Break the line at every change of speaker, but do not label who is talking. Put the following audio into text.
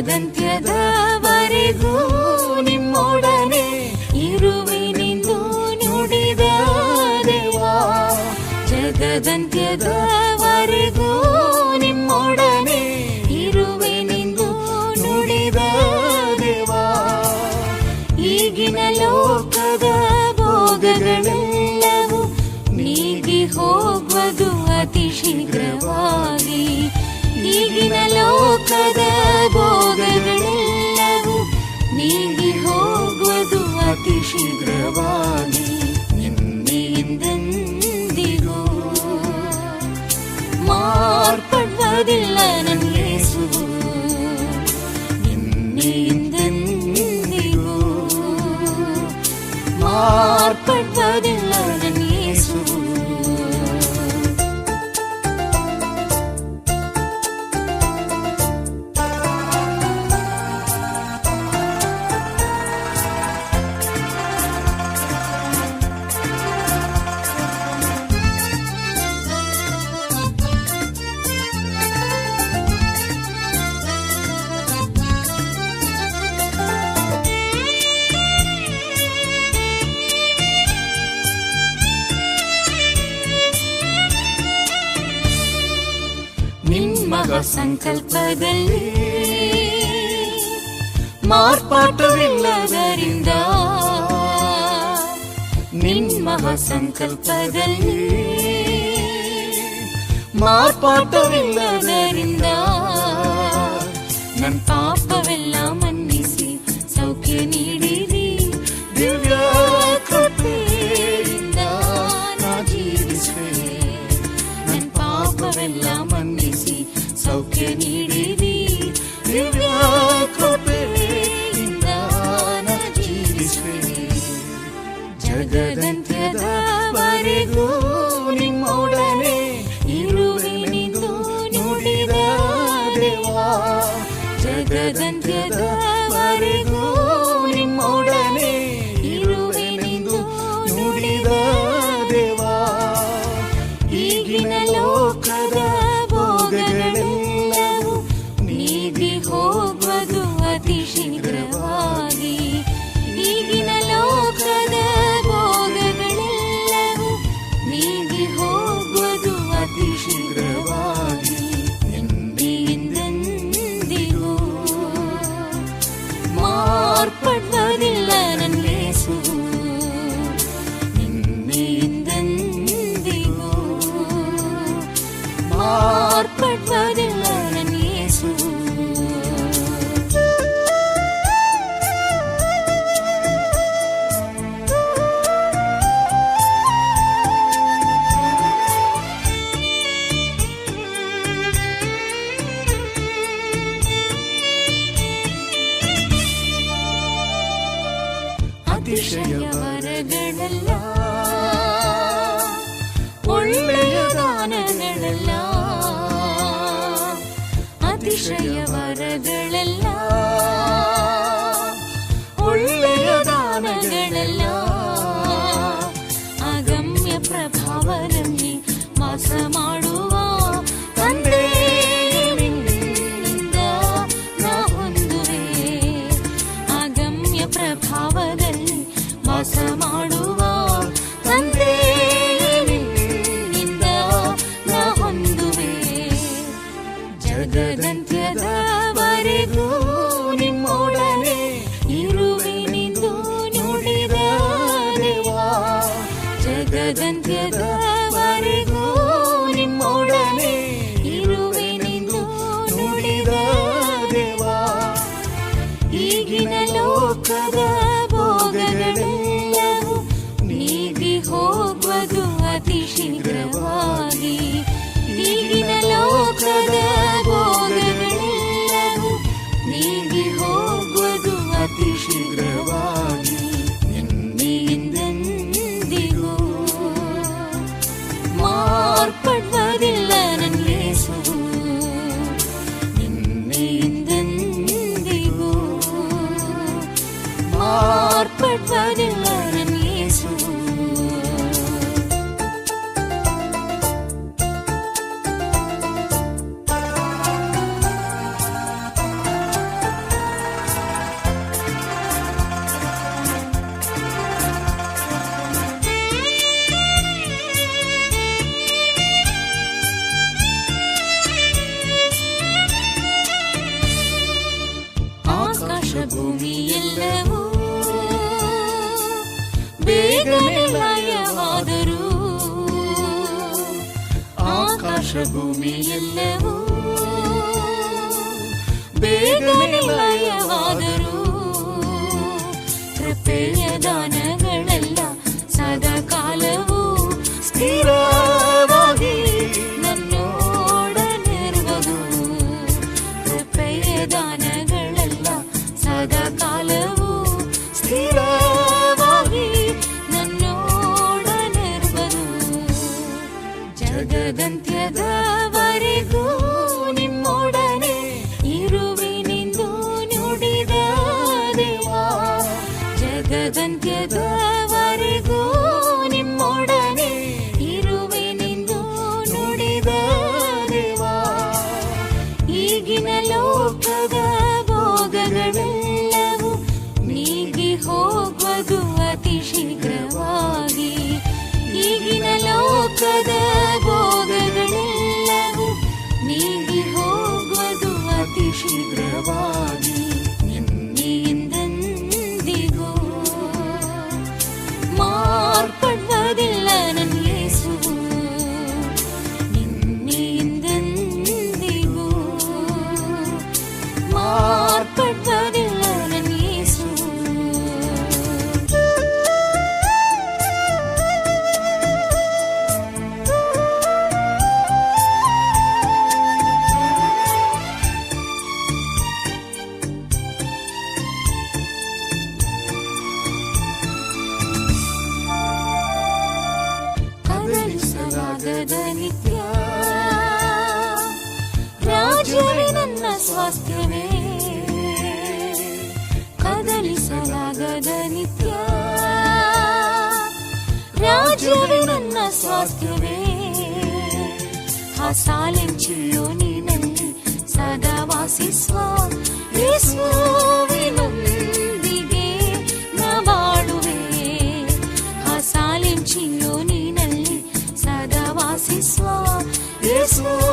ದಿನದಂತ್ಯದವರೆಗೂ ನಿಮ್ಮೊಡನೆ ಇರುವೆನೆಂದು ನುಡಿದ ದೇವಾ. ಜಗದಂತ್ಯದವರೆಗೂ ನಿಮ್ಮೊಡನೆ ಇರುವೆನೆಂದು ನುಡಿದ ದೇವಾ. ಈಗಿನ ಲೋಕದ ಭೋಗಗಳೆಲ್ಲವೂ ನೀಗಿ ಹೋಗುವುದು ಅತಿ ಶೀಘ್ರವಾಗಿ. ಈಗಿನ ಲೋಕದ ಭೋಗಗಳೆಲ್ಲವೂ ನೀಗಿ ಹೋಗುವುದು ಅತಿ ಶೀಘ್ರವಾಗಿ ನಿನ್ನೆಯಿಂದೆಂದಿಗೂ ಮಾರ್ಪಡುವುದಿಲ್ಲ ನನ್ನ ಯೇಸು ನಿನ್ನೆಯಿಂದೆಂದಿಗೂ ಮಾರ್ಪಡುವುದಿಲ್ಲ ಮಹಾ ಸಂಕಲ್ಪದಲ್ಲಿ ಮಾರ್ಪಾಟವಿಲ್ಲದರಿಂದ ನಿನ್ನ ಮಹಾ ಸಂಕಲ್ಪದಲ್ಲಿ ಮಾರ್ಪಾಟವಿಲ್ಲದರಿಂದ ನನ್ನ ಪಾಪ അതിശയമരകളല്ല അതിശയ gönül ಆಕಾಶ ಭೂಮಿ ಎಲ್ಲವೂ ಬೇಗನೆ ಜಗದಂತ್ಯದವರೆಗೂ ನಿಮ್ಮೊಡನೆ ಇರುವೆನೆಂದು ನುಡಿದ ದೇವಾ. ಜಗದಂತ್ಯದವರೆಗೂ ನಿಮ್ಮೊಡನೆ ಇರುವೆನೆಂದು ನುಡಿದ ದೇವಾ. ಈಗಿನ ಕದಲಿಸಲಾಗದ ನಿತ್ಯ ರಾಜ್ಯವೇ ನನ್ನ ಸ್ವಾಸ್ಥ್ಯವೇ ಕದಲಿಸಲಾಗದ ನಿತ್ಯ ರಾಜ್ಯವೇ ನನ್ನ ಸ್ವಾಸ್ಥ್ಯವೇ ಹಾಸಾಲೆಂಚಿಯೋ ನೀನಲ್ಲಿ ಸದಾ ವಾಸಿಸುವ soul.